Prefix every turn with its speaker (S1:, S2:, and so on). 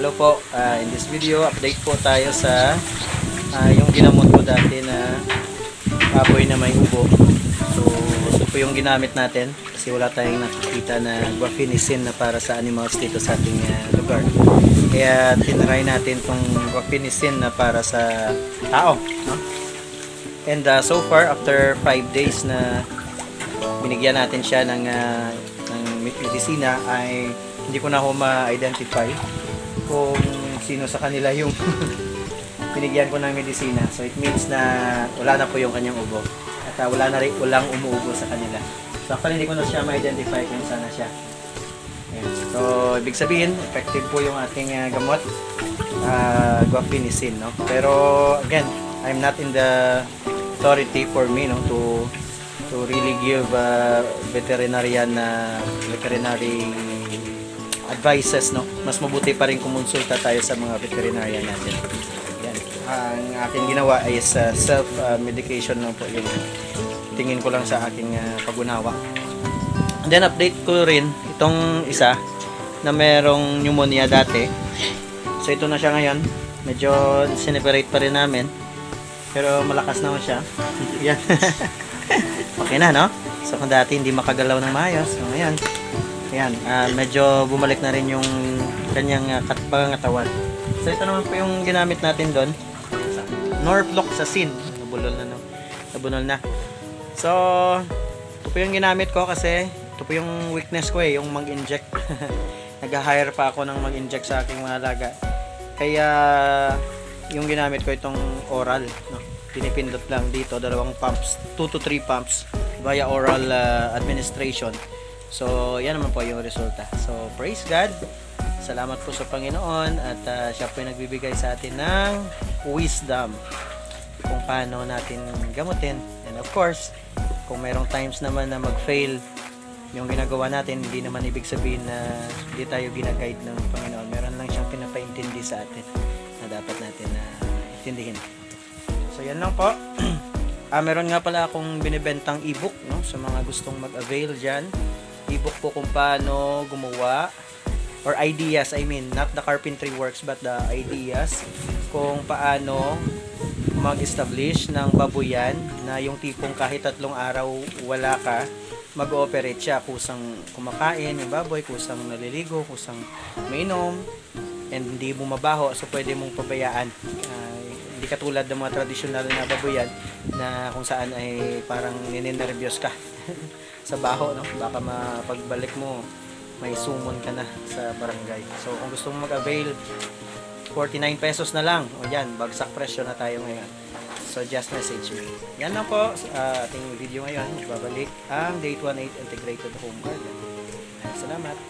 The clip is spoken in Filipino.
S1: Hello po, Ah, in this video update po tayo sa ah, yung ginamot ko dati na baboy na may ubo. So, ito po yung ginamit natin kasi wala tayong nakikita na guaifenesin na para sa animals dito sa ating ah, lugar. Kaya tinry natin tong guaifenesin na para sa tao. No? And ah, so far, after 5 days na binigyan natin siya ng, ah, ng medisina ay hindi ko na ho ma-identify kung sino sa kanila yung binigyan ko ng medisina. So it means na wala na po yung kanyang ubo. At ah, wala na rin walang umuubo sa kanila. So actually hindi ko na siya ma-identify kung saan na siya. Ayan. So ibig sabihin, effective po yung ating ah, gamot. Uh, guaifenesin, no? Pero again, I'm not in the authority for me no to to really give uh, veterinarian na veterinary advices no? Mas mabuti pa rin kumonsulta tayo sa mga veterinarian natin. Yan. Ang aking ginawa is uh, self uh, lang po yung tingin ko lang sa aking uh, pagunawa. And then update ko rin itong isa na merong pneumonia dati. So ito na siya ngayon. Medyo sineperate pa rin namin. Pero malakas naman siya. Yan. Okay na no? So kung dati hindi makagalaw ng maayos so ngayon Ayan, ah, medyo bumalik na rin yung kanyang uh, pangangatawan. So ito naman po yung ginamit natin doon. Norfloxacin. Nabulol na no. Nabunol na. So, ito po yung ginamit ko kasi ito po yung weakness ko eh, yung mag-inject. Nag-hire pa ako ng mag-inject sa aking mga alaga. Kaya yung ginamit ko itong oral, no. Pinipindot lang dito, dalawang pumps, 2 to 3 pumps via oral ah, administration. So, yan naman po yung resulta. So, praise God. Salamat po sa Panginoon at ah, siya po yung nagbibigay sa atin ng wisdom kung paano natin gamutin. And of course, kung mayroong times naman na mag-fail yung ginagawa natin, hindi naman ibig sabihin na hindi tayo ginaguide ng Panginoon. Meron lang siyang pinapaintindi sa atin na dapat natin na intindihin. So, yan lang po. Ah, meron nga pala akong binibentang ebook no sa mga gustong mag-avail diyan. Ebook po kung paano gumawa. Or ideas, I mean, not the carpentry works but the ideas kung paano mag-establish ng babuyan na yung tipong kahit tatlong araw wala ka, mag-ooperate siya. Kusang kumakain yung baboy, kusang naliligo, kusang mainom, and hindi bumabaho so pwede mong pabayaan. Ah, hindi katulad ng mga tradisyonal na baboyan na kung saan ay parang ninenervyos ka sa baho no? Baka mapagbalik mo may sumon ka na sa barangay. So kung gusto mo mag-avail 49 pesos na lang. O yan bagsak presyo na tayo ngayon. So just message me. Yan lang po sa ating video ngayon. Babalik ang Date 18 Integrated Home Garden. Salamat